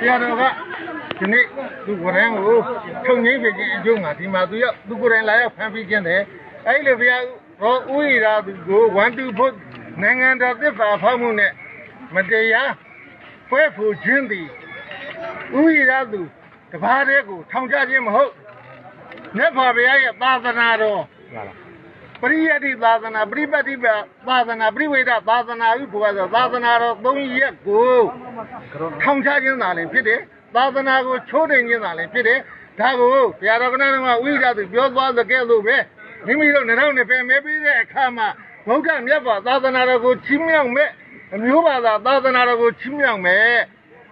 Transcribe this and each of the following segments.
တရားတော်ကဒီနေ့သူကိုယ်တိုင်ကိုထုံငိမ့်ဖြစ်ခြင်းအကျိုးငါဒီမှာသူရောက်သူကိုယ်တိုင်လာရောက်ဖန်ပြီးခြင်းတယ်အဲ့လိုဘုရားရောဥိရာသူကိုဝမ်တူဖို့နိုင်ငံတော်သစ္စာဖောက်မှုနဲ့မတရားဖွဲဖူခြင်းသည်ဥိရာသူတပါးတည်းကိုထောင်ချခြင်းမဟုတ်မြတ်စွာဘုရားရဲ့သာသနာတော် ပရိယတိသာသနာပရိပတ်တိသာသနာပရိဝေဒသာသနာဥပ္ပဝါဆိုသာသနာတော်၃ရက်ကိုထောင်ချခြင်းသာလည်းဖြစ်တယ်သာသနာကိုချိုးတင်ခြင်းသာလည်းဖြစ်တယ်ဒါကိုဘုရားတော်ကနာတော်ကဝိဇ္ဇာသူပြောသွားတဲ့ကဲ့သို့ပဲမိမိတို့နှစ်ထောင်နှစ်ဖယ်မဲပြီးတဲ့အခါမှာဗုဒ္ဓမြတ်စွာသာသနာတော်ကိုချီးမြှောက်မဲ့အမျိုးဘာသာသာသနာတော်ကိုချီးမြှောက်မဲ့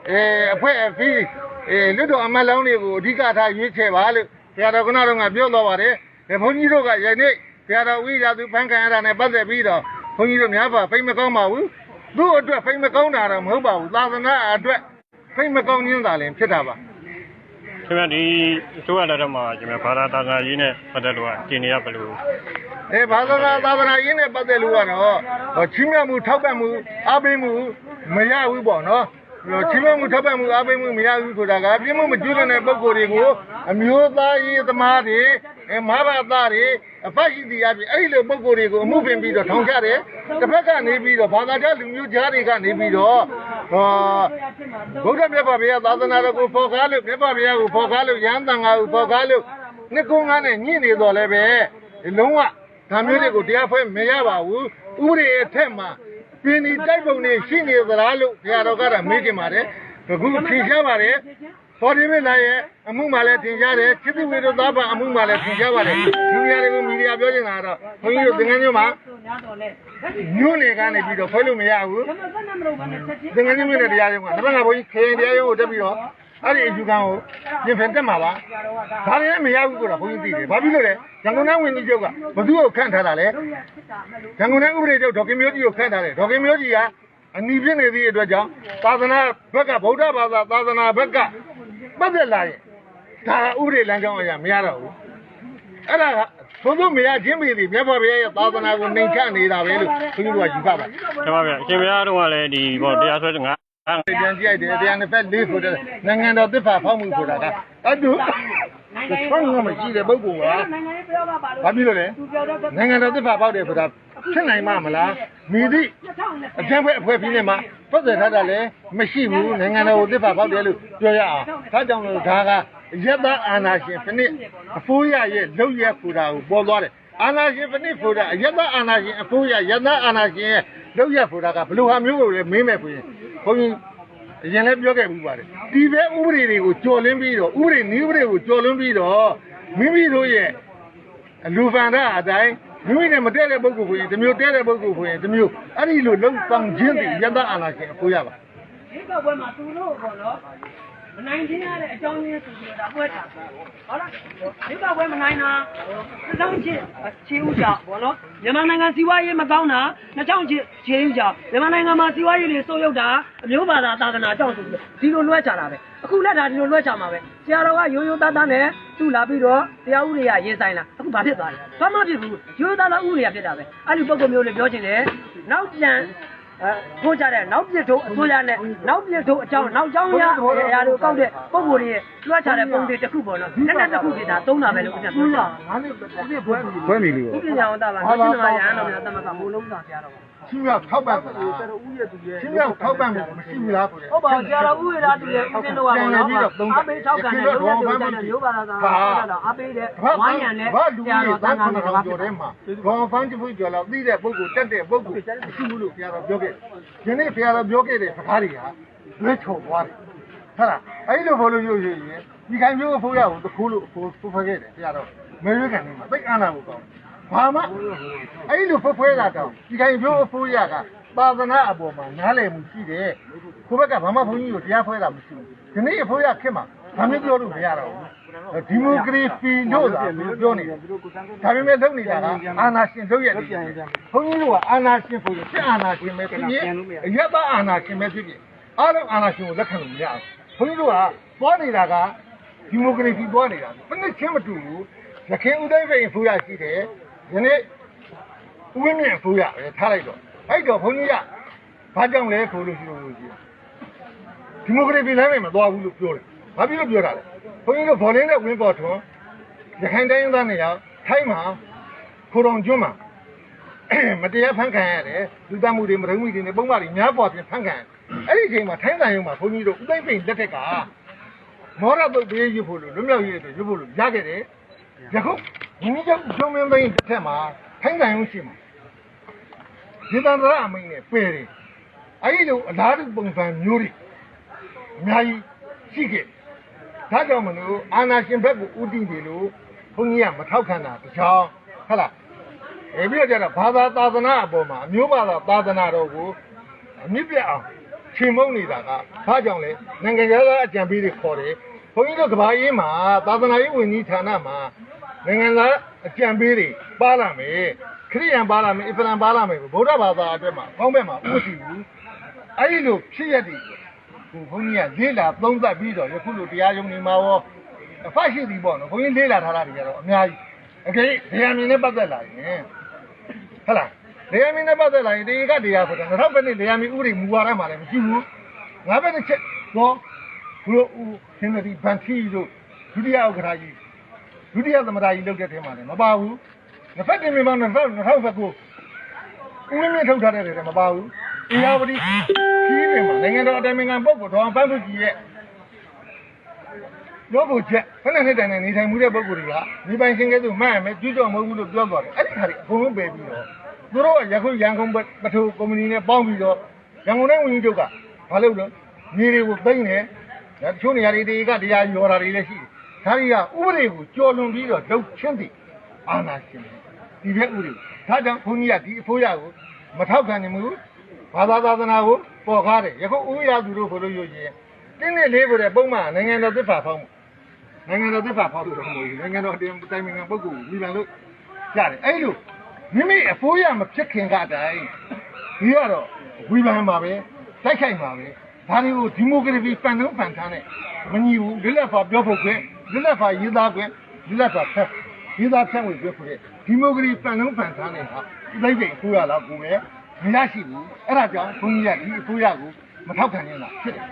အဲအဖွဲ့အစည်းအဲလွတ်တော်အမတ်လောင်းတွေကိုအဓိကထားရွေးချယ်ပါလို့ဘုရားတော်ကနာတော်ကပြောသွားပါတယ်ဘုန်းကြီးတို့ကယနေ့ ဘုရားတော်ဝိဇ္ဇာသူဖန်ခံရတာနဲ့ပတ်သက်ပြီးတော့ဘုန်းကြီးတို့များစွာဖိတ်မကောင်းပါဘူးသူ့အတွက်ဖိတ်မကောင်းတာတော့မဟုတ်ပါဘူးသာသနာအတွက်ဖိတ်မကောင်းခြင်းသာလည်းဖြစ်တာပါခင်ဗျာဒီအစိုးရလက်ထက်မှာကျွန်တော်ဘာသာတာသာရေးနဲ့ပတ်သက်လို့ကကျင်နေရဘလို့အဲဘာသာသာသာသနာရေးနဲ့ပတ်သက်လို့ကတော့ဟောချီးမြှောက်မှုထောက်ပံ့မှုအားပေးမှုမရဘူးပေါ့နော်ဟိုချီးမြှောက်မှုထောက်ပံ့မှုအားပေးမှုမရဘူးဆိုတာကပြင်းမှုမကျွတဲ့ပုံကိုယ်တွေကိုအမျိုးသားရေးသမားတွေအဲမဟာဘာသာတွေ အဖတ်ရှိတရားပြအဲ့ဒီလိုပုံကိုယ်တွေကိုအမှုပင်ပြီးတော့ထောင်ချတယ်တစ်ဖက်ကနေပြီးတော့ဘာသာကြားလူမျိုးကြားတွေကနေပြီးတော့ဟောဗုဒ္ဓမြတ်စွာဘုရားသာသနာတော်ကိုဖော်ကားလို့မြတ်စွာဘုရားကိုဖော်ကားလို့ရဟန်းတန်ခါကိုဖော်ကားလို့နှစ်ကုန်းကားနဲ့ညှိနေတော်လည်းပဲလုံးဝဒါမျိုးတွေကိုတရားဖွဲ့မရပါဘူးဥပဒေအထက်မှာပြင်းဒီတိုက်ပုံတွေရှိနေသလားလို့ဘုရားတော်ကတော့မေးကြပါတယ်အခုထင်ရှားပါတယ် ပေါ်ဒီမင်းလာရဲ့အမှုမှလည်းထင်ရှားတယ်ချစ်သူဝေဒသားပါအမှုမှလည်းထင်ရှားပါတယ်ဒီနေရာတွေကိုမီဒီယာပြောနေတာကတော့ဘုန်းကြီးတို့သင်္ကန်းညွှန်းမှာညွှန်းနေကနေပြီးတော့ဖွဲ့လို့မရဘူးသင်္ကန်းကြီးမင်းနဲ့တရားရုံးကတပတ်ကဘုန်းကြီးခရင်တရားရုံးကိုတက်ပြီးတော့အဲ့ဒီအယူခံကိုပြင်ဖန်တက်မှာပါဒါလည်းမရဘူးဆိုတာဘုန်းကြီးသိတယ်ဘာဖြစ်လို့လဲရန်ကုန်တိုင်းဝန်ကြီးချုပ်ကဘသူ့ကိုခန့်ထားတာလဲရန်ကုန်တိုင်းဥပဒေချုပ်ဒေါက်ခင်မျိုးကြီးကိုခန့်ထားတယ်ဒေါက်ခင်မျိုးကြီးကအနီးပြင်းနေသည့်အတွက်ကြောင့်သာသနာဘက်ကဗုဒ္ဓဘာသာသာသနာဘက်က ပတ်သက်လာရင်ဒါဥပဒေလမ်းကြောင်းအရမရတော့ဘူးအဲ့ဒါကဘုန်းကြီးမရချင်းပြီမြတ်စွာဘုရားရဲ့သာသနာကိုနှိမ်ချနေတာပဲလို့ဘုန်းကြီးတို့ကယူဆပါတယ်ကျွန်တော်ဗျအရှင်ဘုရားတို့ကလည်းဒီဘောတရားစွဲငါပြန်ကြည့်လိုက်တယ်တရားနှစ်ဖက်လေးဆိုတဲ့နိုင်ငံတော်သစ္စာဖောက်မှုဆိုတာကအတူဆောင်းငမရှိတဲ့ပုဂ္ဂိုလ်ကဘာဖြစ်လို့လဲနိုင်ငံတော်သစ္စာဖောက်တယ်ဆိုတာ ဖြစ်နိုင်မှာမလားမိသည့်အကြံဖက်အဖွဲ့ပြီးနေမှာပတ်သက်ထားတာလည်းမရှိဘူးနိုင်ငံတော်ကိုသစ္စာဖောက်တယ်လို့ပြောရအောင်ဒါကြောင့်လို့ဒါကရက်သားအာဏာရှင်ဖနစ်အဖိုးရရဲ့လုံရက်ဆိုတာကိုပေါ်သွားတယ်အာဏာရှင်ဖနစ်ဆိုတာအရက်သားအာဏာရှင်အဖိုးရရက်သားအာဏာရှင်ရဲ့လုံရက်ဆိုတာကဘယ်လိုဟာမျိုးကိုလဲမင်းမဲ့ဆိုရင်ဘုန်းကြီးအရင်လည်းပြောခဲ့မှုပါတယ်ဒီဘဲဥပဒေတွေကိုကြော်လွှင်းပြီးတော့ဥပဒေနည်းဥပဒေကိုကြော်လွှင်းပြီးတော့မိမိတို့ရဲ့အလူဖန်တာအတိုင်း မိမိနဲ့မတည့်တဲ့ပုဂ္ဂိုလ်ကိုရင်ဒီမျိုးတည့်တဲ့ပုဂ္ဂိုလ်ကိုရင်ဒီမျိုးအဲ့ဒီလိုလုံဆောင်ခြင်းတွေယတအာနာရှင်အဖို့ရပါဒီကဘွဲမှာသူတို့ပေါ့နော် မနိုင်ခြင်းရတဲ့အကြောင်းရင်းဆိုပြီးတော့ဒါပွဲတာဟုတ်လားဒီကဘွဲမနိုင်တာ2000ချစ်ချီဦးကြောင့်ပေါ့နော်မြန်မာနိုင်ငံစီးပွားရေးမကောင်းတာ2000ချစ်ချီဦးကြောင့်မြန်မာနိုင်ငံမှာစီးပွားရေးတွေဆိုးရုပ်တာအမျိုးဘာသာသာသနာကြောင့်ဆိုပြီးဒီလိုလွှဲချတာပဲအခုလက်တာဒီလိုလွှဲချမှာပဲဆရာတော်ကရိုးရိုးသားသားနဲ့သူ့လာပြီးတော့တရားဥပဒေရရေးဆိုင်လာအခုဘာဖြစ်သွားလဲဘာမှဖြစ်ဘူးရိုးရိုးသားသားဥပဒေရဖြစ်တာပဲအဲ့ဒီပုံကမျိုးလေးပြောချင်တယ်နောက်ပြန်အဲ ထိုးကြတဲ့နောက်ပြစ်တို့အစိုးရနဲ့နောက်ပြစ်တို့အကြောင်းနောက်ကြောင်းရအရာတို့ကောက်တဲ့ပုံကိုယ်တွေလွှတ်ချတဲ့ပုံတွေတစ်ခုပေါ့နော်။လက်နဲ့တစ်ခုဖြစ်တာသုံးတာပဲလို့ဦးဇင်းပြောတာငါနဲ့ဒီဘွဲဘွဲနေလို့။ဥပညာဝန်တာပါ။နောက်ကျမှရဟန်းတော်များတမကမိုးလုံးစာဆရာတော် ပါချင်းမြောက်ထောက်ပံ့သလားချင်းမြောက်ထောက်ပံ့မှုမရှိဘူးလားဆို။ဟုတ်ပါဆရာတော်ဥရတာတူရဲ့ဦးဇင်းတို့ကပေါ့နော်။အပေးထောက်ကန်တဲ့ရုပ်ရည်တို့တဲ့မျိုးပါသာသာအပေးတဲ့ဝိုင်းရံနဲ့ဘာလူဆရာကြီးတော်တတန်န်းခါခါနဲ့တော်ဘာကျော်ဖြစ်ထဲလဲမှာဘောင်ဖန်းတစ်ခုကျော်လောက်သိတဲ့ပုဂ္ဂိုလ်တက်တဲ့ပုဂ္ဂိုလ်မရှိဘူးလို့ဘုရားတော်ပြောခဲ့ဒီနေ့ဘုရားတော်ပြောခဲ့တဲ့စကားတွေကလွဲချော်သွားတယ်ဟုတ်လားအဲ့လိုဘောလို့ရွရွရင်ဒီခိုင်မျိုးအဖိုးရကိုတခိုးလို့အဖိုးဖဖခဲ့တယ်ဘုရားတော်မေရွေးကန်နေမှာသိအာနာကိုကောင်း ဘာမှအဲ့လိုဖဖွဲတာတော့ဒီခိုင်မျိုးအဖိုးရကသာသနာအပေါ်မှာနားလည်မှုရှိတယ်ကိုဘက်ကဘာမှဘုန်းကြီးကိုတရားဖွဲတာမရှိဘူးဒီနေ့အဖိုးရခင်မှာဘာမျိုးပြောလို့မရတော့ဘူးဒီမိုကရေစီလို့သာပြောနေတယ်ဒါပေမဲ့လုပ်နေတာကအာဏာရှင်လုပ်ရတယ်ဘုန်းကြီးတို့ကအာဏာရှင်ဆိုရင်စစ်အာဏာရှင်ပဲဖြစ်ဖြစ်အရက်သားအာဏာရှင်ပဲဖြစ်ဖြစ်အားလုံးအာဏာရှင်ကိုလက်ခံလို့မရဘူးဘုန်းကြီးတို့ကသွားနေတာကဒီမိုကရေစီသွားနေတာဘယ်နဲ့ချင်းမတူဘူးရခိုင်ဥဒိုင်းပိန်ဖူရရှိတယ် ဒီနေ့ဥဝင်းမြင့်ဖူရပဲထားလိုက်တော့အဲ့တော့ဘုန်းကြီးကဘာကြောင့်လဲဆိုလို့ရှိလို့ရှိတယ်ဒီမိုကရေစီလမ်းနဲ့မသွားဘူးလို့ပြောတယ်ဘာဖြစ်လို့ပြောတာလဲဘုန်းကြီးတို့ဗော်လင်းနဲ့ဝင်းပေါ်ထွန်းရခိုင်တိုင်းရင်းသားနေရာထိုင်းမှာခိုတော်ကျွန်းမှာမတရားဖန်ခံရတယ်လူတမှုတွေမရုံမှုတွေနဲ့ပုံမှန်တွေများပေါ်ပြင်ဖန်ခံအဲ့ဒီအချိန်မှာထိုင်းတန်ရုံမှာဘုန်းကြီးတို့ဥသိမ့်ပိန်လက်ထက်ကမောရတုတ်ပေးရဖို့လို့လွတ်မြောက်ရေးအတွက်ရဖို့လို့ရခဲ့တယ်ယခု ဒီနေ့ကျောင်းကျောင်းမင်းသိန်းတစ်ထက်မှာထိုင်းတန်ရုံရှိမှာဒီတန်တရအမိန်နဲ့ပယ်တယ်အဲ့ဒီလိုအလားတူပုံစံမျိုးတွေအများကြီးရှိခဲ့ဒါကြောင့်မလို့အာနာရှင်ဘက်ကိုဥတည်တယ်လို့ဘုန်းကြီးကမထောက်ခံတာတချောင်းဟုတ်လားအဲပြီးတော့ကျတော့ဘာသာသာသနာအပေါ်မှာအမျိုးဘာသာသာသနာတော်ကိုအမြင့်ပြတ်အောင်ချိန်မုံနေတာကဘာကြောင့်လဲနိုင်ငံသားအကြံပေးတွေခေါ်တယ်ဘုန်းကြီးတို့ကဘာရေးမှာသာသနာရေးဝန်ကြီးဌာနမှာ နိုင်ငံသားအကြံပေးတွေပါလာမယ်ခရိယန်ပါလာမယ်အစ္စလမ်ပါလာမယ်ဗုဒ္ဓဘာသာအတွက်မှာကောင်းဘက်မှာဥပ္ပစီဘူးအဲ့ဒီလိုဖြစ်ရက်တွေဟိုဘုန်းကြီးကလေးလာသုံးသပ်ပြီးတော့ယခုလိုတရားရုံးနေမှာရောအဖတ်ရှိသည်ပေါ့နော်ဘုန်းကြီးလေးလာထားတာတွေကတော့အများကြီးအကယ်ဒရာမြင်နဲ့ပတ်သက်လာရင်ဟုတ်လားလေယာမင်းနဲ့ပတ်သက်လာရင်ဒီကတရားဆိုတာ2000ပဲနဲ့လေယာမင်းဥပဒေမူဝါဒမှာလည်းမရှိဘူးငါပဲတစ်ချက်တော့ဘုလိုဦးစင်တီဗန်ထီတို့ဒုတိယဥက္ကဋ္ဌကြီး ဒုတိယသမ္မတကြီးလုပ်တဲ့ထဲမှာလည်းမပါဘူးနှစ်ဖက်တင်မြန်မာ2019ဦးမင်းမြင့်ထုတ်ထားတဲ့တွေလည်းမပါဘူးအေယာဝတီခီးတွေမှာနိုင်ငံတော်အတိုင်ပင်ခံပုဂ္ဂိုလ်တော်အောင်ပန်းစုကြည်ရဲ့ပြောဖို့ချက်ဖက်နဲ့နဲ့တိုင်နဲ့နေထိုင်မှုတဲ့ပုဂ္ဂိုလ်တွေကနေပိုင်ရှင်ကဲ့သို့မှတ်ရမယ်ကျွတ်တော်မဟုတ်ဘူးလို့ပြောသွားတယ်အဲ့ဒီခါတွေအကုန်လုံးပယ်ပြီးတော့သူတို့ကယခုရန်ကုန်ပထိုကုမ္ပဏီနဲ့ပေါင်းပြီးတော့ရန်ကုန်တိုင်းဝန်ကြီးချုပ်ကဘာလုပ်လို့မြေတွေကိုသိမ့်တယ်ဒါတချို့နေရာတွေတွေကတရားရော်တာတွေလည်းရှိတယ် ဒါတွေကဥပဒေကိုကျော်လွန်ပြီးတော့လုပ်ချင်းတည်အာဏာရှင်တွေဒီဘက်ဥပဒေဒါကြောင့်ဘုန်းကြီးကဒီအဖိုးရကိုမထောက်ခံနိုင်ဘူးဘာသာသာသနာကိုပေါ်ကားတယ်ယခုဥရသူတို့ဘုလို့ယူရင်တင်းနဲ့လေးဖို့တဲ့ပုံမှန်နိုင်ငံတော်သစ္စာဖောင်းမှုနိုင်ငံတော်သစ္စာဖောက်လို့တော့မဟုတ်ဘူးနိုင်ငံတော်အတင်းတိုင်ပင်ခံပုဂ္ဂိုလ်ကိုဝီလန်လို့ရတယ်အဲ့လိုမိမိအဖိုးရမဖြစ်ခင်ကအတိုင်းဒီကတော့ဝီလန်ပါပဲတိုက်ခိုက်ပါပဲဒါတွေကိုဒီမိုကရေစီပန်နှုံးပန်ထားတဲ့မညီဘူးလွတ်လပ်စွာပြောဖို့ခွင့် လွတ်လပ်စွာရေးသားခွင့်လွတ်လပ်စွာဖက်ရေးသားဖြန့်ဝေခွင့်ဆိုတဲ့ဒီမိုကရေစီပန်နှုံးပန်ထားတဲ့ဟာဒီလိုက်တဲ့အဖိုးရလားကိုပဲမရရှိဘူးအဲ့ဒါကြောင့်ဘုန်းကြီးကဒီအဖိုးရကိုမထောက်ခံနေတာဖြစ်တယ်